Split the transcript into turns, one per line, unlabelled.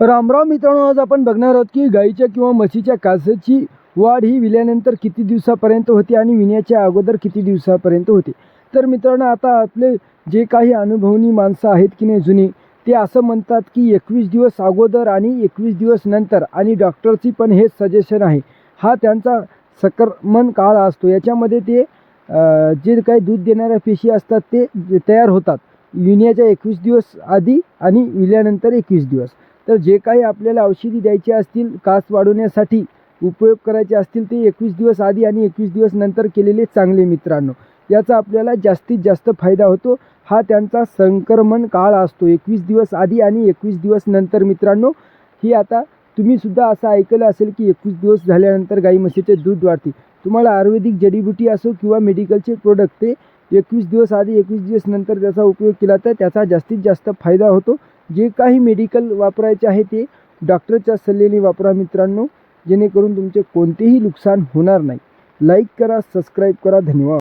रामराव मित्रांनो आज आपण बघणार आहोत की गाईच्या किंवा म्हशीच्या कासेची वाढ ही विल्यानंतर किती दिवसापर्यंत होते आणि विण्याच्या अगोदर किती दिवसापर्यंत होते? तर मित्रांनो आता आपले जे काही अनुभवनी माणसं आहेत की नाही जुनी ते असं म्हणतात की एकवीस दिवस अगोदर आणि एकवीस दिवस नंतर आणि डॉक्टरची पण हेच सजेशन आहे. हा त्यांचा संक्रमण काळ असतो. याच्यामध्ये ते जे काही दूध देणाऱ्या पेशी असतात ते तयार होतात. विण्याच्या एकवीस दिवस आधी आणि विल्यानंतर एकवीस दिवस. तर जे काही आपल्याला औषधी द्यायची असतील कास वाढवण्यासाठी उपयोग करायचे असतील ते एकवीस दिवस आधी आणि एकवीस दिवस नंतर केलेले चांगले मित्रांनो. याचा आपल्याला जास्तीत जास्त फायदा होतो. हा त्यांचा संक्रमण काळ असतो. एकवीस दिवस आधी आणि एकवीस दिवस नंतर मित्रांनो ही आता तुम्ही सुद्धा असं ऐकलं असेल की एकवीस दिवस झाल्यानंतर गाई म्हशीचे दूध वाढते. तुम्हाला आयुर्वेदिक जडीबुटी असो किंवा मेडिकलचे प्रोडक्ट ते एकवीस दिवस आधी एकवीस दिवस नंतर त्याचा उपयोग केला तर त्याचा जास्तीत जास्त फायदा होतो. जे काही मेडिकल वापरायचे आहे ते डॉक्टरच्या सल्ल्याने वापरा मित्रांनो. जेणेकरून तुमचे कोणतेही नुकसान होणार नाही. लाईक करा सबस्क्राईब करा. धन्यवाद.